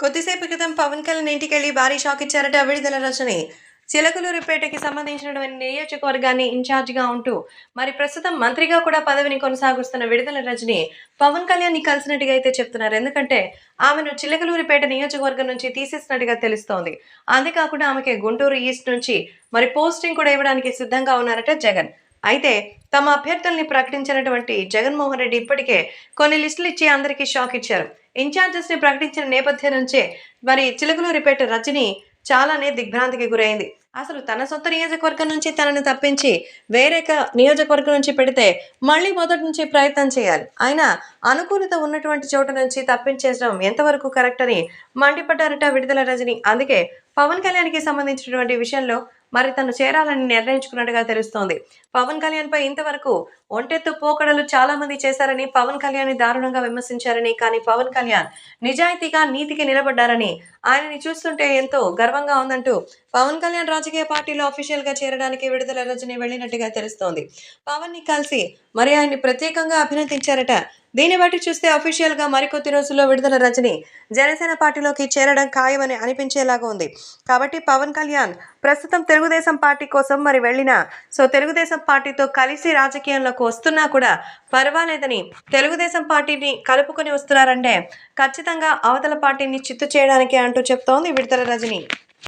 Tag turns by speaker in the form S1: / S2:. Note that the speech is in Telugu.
S1: కొద్దిసేపు క్రితం పవన్ కళ్యాణ్ ఇంటికి భారీ షాక్ ఇచ్చారట విడుదల రచని. చిలకలూరుపేటకి సంబంధించినటువంటి నియోజకవర్గాన్ని ఇన్ఛార్జిగా ఉంటూ మరి ప్రస్తుతం మంత్రిగా కూడా పదవిని కొనసాగిస్తున్న విడుదల రజని పవన్ కళ్యాణ్ని కలిసినట్టుగా అయితే చెప్తున్నారు. ఎందుకంటే ఆమెను చిలకలూరిపేట నియోజకవర్గం నుంచి తీసేసినట్టుగా తెలుస్తోంది. అంతేకాకుండా ఆమెకి గుంటూరు ఈస్ట్ నుంచి మరి పోస్టింగ్ కూడా ఇవ్వడానికి సిద్ధంగా ఉన్నారట జగన్. అయితే తమ అభ్యర్థుల్ని ప్రకటించినటువంటి జగన్మోహన్ రెడ్డి ఇప్పటికే కొన్ని లిస్టులు ఇచ్చి అందరికీ షాక్ ఇచ్చారు. ఇన్ఛార్జెస్ని ప్రకటించిన నేపథ్యం నుంచే మరి చిలుకలూరిపేట రజని చాలానే దిగ్భ్రాంతికి గురైంది. అసలు తన సొంత నియోజకవర్గం నుంచి తనని తప్పించి వేరే నియోజకవర్గం నుంచి పెడితే మళ్ళీ మొదటి నుంచి ప్రయత్నం చేయాలి. అయినా అనుకూలత ఉన్నటువంటి చోట నుంచి తప్పించేయడం ఎంతవరకు కరెక్ట్ అని మండిపడ్డారట విడుదల రజని. అందుకే పవన్ కళ్యాణ్కి సంబంధించినటువంటి విషయంలో మరి తను చేరాలని నిర్ణయించుకున్నట్టుగా తెలుస్తోంది. పవన్ కళ్యాణ్ పై ఇంతవరకు ఒంటెత్తు పోకడలు చాలా మంది చేశారని పవన్ కళ్యాణ్ దారుణంగా విమర్శించారని కానీ పవన్ కళ్యాణ్ నిజాయితీగా నీతికి నిలబడ్డారని ఆయనని చూస్తుంటే ఎంతో గర్వంగా ఉందంటూ పవన్ కళ్యాణ్ రాజకీయ పార్టీలో అఫీషియల్గా చేరడానికి విడుదల రజని వెళ్ళినట్టుగా తెలుస్తోంది. పవన్ని కలిసి మరి ఆయన్ని ప్రత్యేకంగా అభినందించారట దీన్ని బట్టి చూస్తే అఫీషియల్గా మరికొద్ది రోజుల్లో విడుదల రజని జనసేన పార్టీలోకి చేరడం ఖాయమని అనిపించేలాగా ఉంది. కాబట్టి పవన్ కళ్యాణ్ ప్రస్తుతం తెలుగుదేశం పార్టీ కోసం మరి వెళ్ళిన సో తెలుగుదేశం పార్టీతో కలిసి రాజకీయంలోకి వస్తున్నా కూడా పర్వాలేదని తెలుగుదేశం పార్టీని కలుపుకొని వస్తున్నారంటే ఖచ్చితంగా అవతల పార్టీని చిత్తు చేయడానికి అంటూ చెప్తోంది విడుదల రజని.